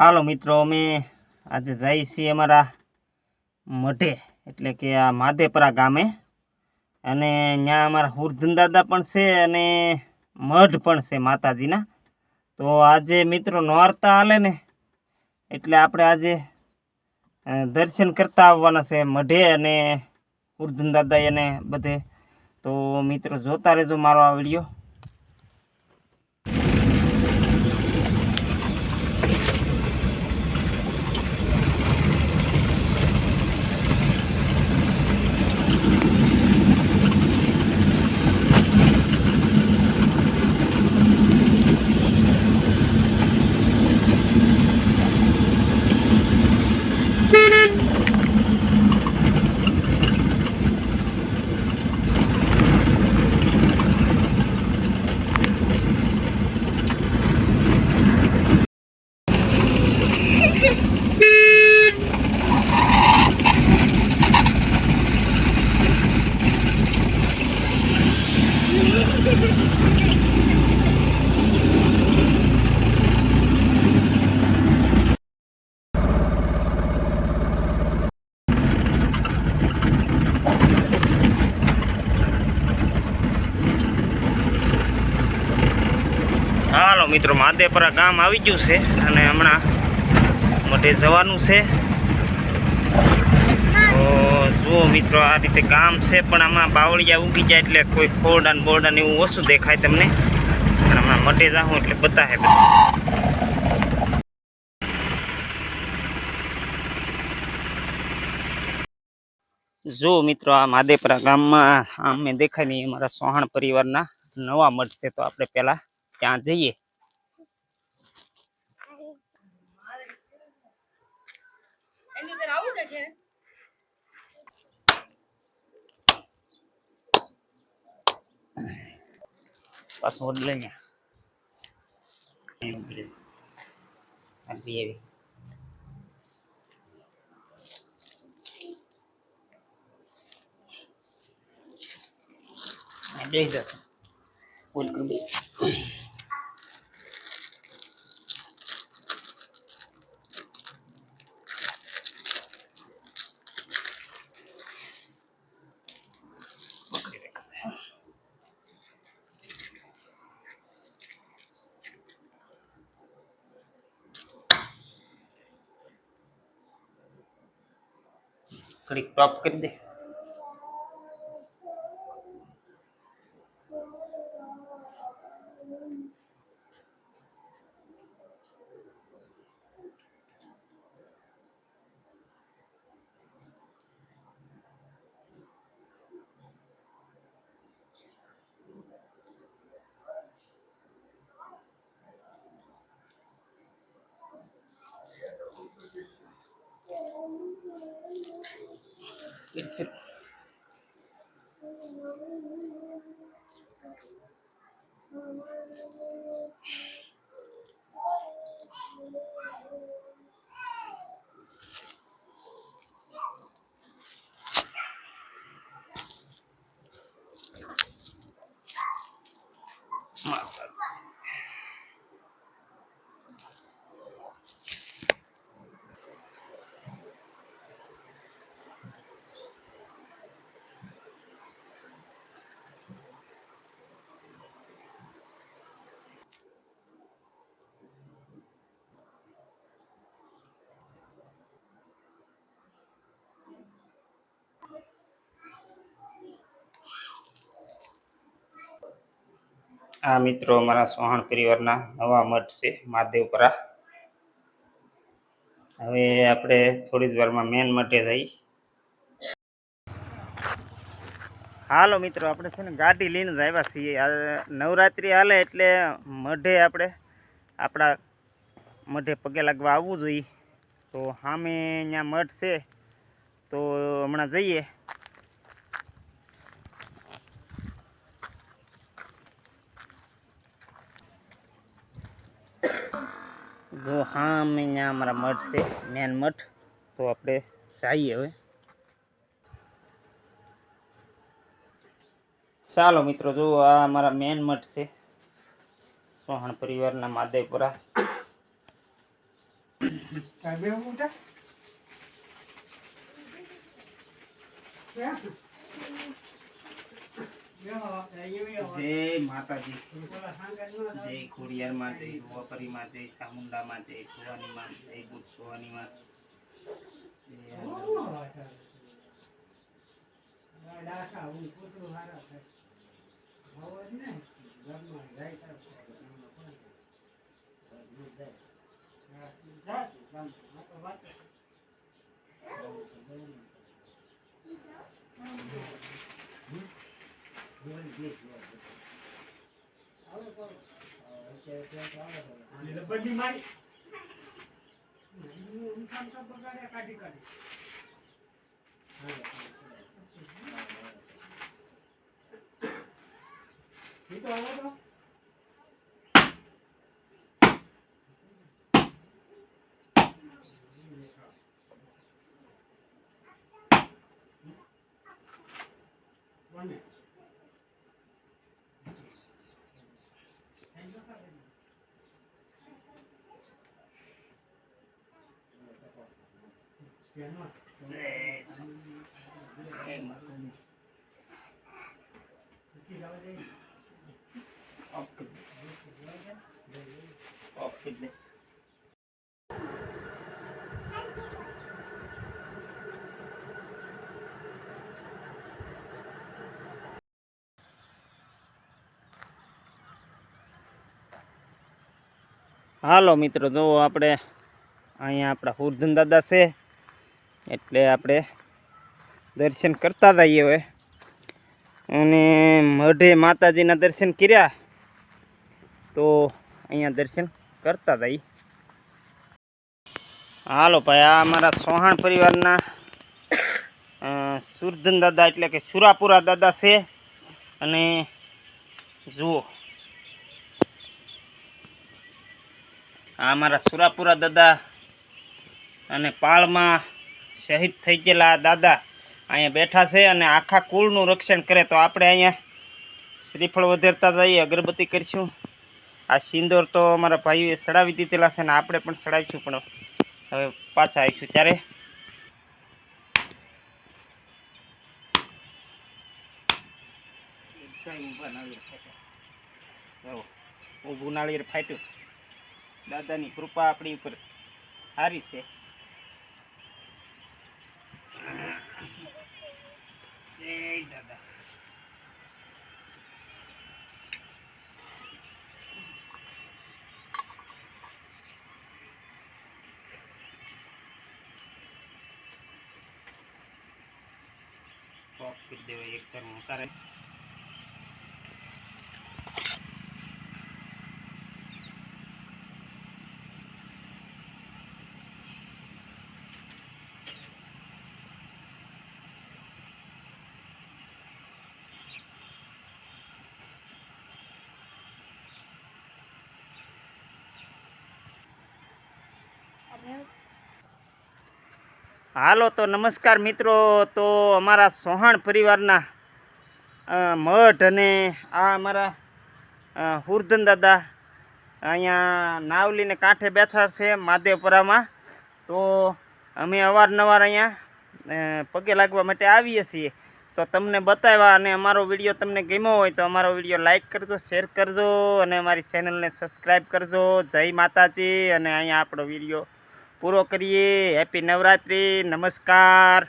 હાલો મિત્રો, અમે આજે જઈએ છીએ અમારા મઢે, એટલે કે આ માધેપરા ગામે. અને ત્યાં અમારા હુરધન દાદા પણ છે અને મઢ પણ છે માતાજીના. તો આજે મિત્રો નોરતા હાલે ને, એટલે આપણે આજે દર્શન કરતા આવવાના છે મઢે અને હુરધન દાદા એને બધે. તો મિત્રો જોતા રહેજો મારો આ વીડિયો. મિત્રો માદેપરા ગામ આવી ગયું છે અને હમણાં મઢે જવાનું છે. જુઓ મિત્રો, આ રીતે ગામ છે, પણ આમાં બાવળિયા ઉગી જાય એટલે કોઈ ખોરડા ને બોરડા ને એવું ઓછું દેખાય તમને. પણ હમણાં મટે જાઉં એટલે બતાવે બધું. જો મિત્રો, આ માદેપરા ગામમાં આમે દેખાય નહીં, અમારા સોહાણ પરિવારના નવા મઠ છે, તો આપણે પહેલા ત્યાં જઈએ. પાછું ઓડલે અહીંયા બે જતો બોલ કર બે ઘડીક ટોપ કરી દે It's a- આ મિત્રો અમારા સોહાણ પરિવારના નવા મઠ છે, મહાદેવપરા. હવે આપણે થોડી જ વારમાં મેન મઠે જઈ. હાલો મિત્રો, આપણે છે ને ગાડી લઈને જ આવ્યા છીએ. નવરાત્રિ હાલે એટલે મઢે આપણે આપણા મઢે પગે લાગવા આવવું જોઈએ. તો સામે અહીંયા મઠ છે, તો હમણાં જઈએ. જો હા, અમે અહીંયા અમારા મઠ છે મેન મઠ. તો આપણે જઈએ હવે. ચાલો મિત્રો જુઓ આ અમારા મેન મઠ છે, સોહણ પરિવારના માદેપુરા. કાંઈ જય માતાજી જય ખોડિયાર માં જય ખોડિયારમાં માં જય જય ભવાનીમાં જય. ડાસા માં જાય ઘરમાં કોણ જાય? હા, જા તું ગામ. આ તો વાત જ. હમ? બોલ, જે જોવા દે. આવે કોણ? હા, અત્યારે ત્યાં તો આવે છે. આની લબડની મારી. હું કાઢી કાઢી એ તો હવે તો કોને? તેમાં જય જય માતાજી ઓફ કરી દે. ઓફ કરી દે. હાલો મિત્રો જો આપણે અહીંયા આપણા હુરધન દાદા છે. એટલે આપણે દર્શન કરતા જઈએ હવે. અને મઢે માતાજીના દર્શન કર્યા, તો અહીંયા દર્શન કરતા જઈએ. હાલો ભાઈ, આ અમારા સોહાણ પરિવારના સુરધન દાદા એટલે કે સુરાપુરા દાદા છે. અને જુઓ, આ અમારા સુરાપુરા દાદા અને પાળમાં શહીદ થઈ ગયેલા દાદા અહીંયા બેઠા છે અને આખા કુળનું રક્ષણ કરે તો આપણે અહીંયા શ્રીફળ વધારતા જઈએ, અગરબત્તી કરીશું. આ સિંદોર તો અમારા ભાઈઓએ ચડાવી દીધેલા છે ને આપણે પણ ચડાવીશું, પણ હવે પાછા આવીશું ત્યારે. ઊભું નાળિયેર ફાટ્યું. દાદાની કૃપા આપણી ઉપર સારી છે. જય દાદા પોપ કરી દેવાય એક ઘરમાં કરે હાલો તો નમસ્કાર મિત્રો, તો અમારા સોહાણ પરિવારના મઢ અને આ અમારા હુરધન દાદા અહીંયા નાવલીને કાંઠે બેઠા છે માધેવપુરામાં તો અમે અવારનવાર અહીંયા પગે લાગવા માટે આવીએ છીએ. તો તમને બતાવ્યા અને અમારો વીડિયો તમને ગમ્યો હોય તો અમારો વીડિયો લાઇક કરજો, શેર કરજો અને અમારી ચેનલને સબસ્ક્રાઈબ કરજો. જય માતાજી અને અહીંયા આપણો વીડિયો પૂરો કરીએ. હેપી નવરાત્રિ. નમસ્કાર.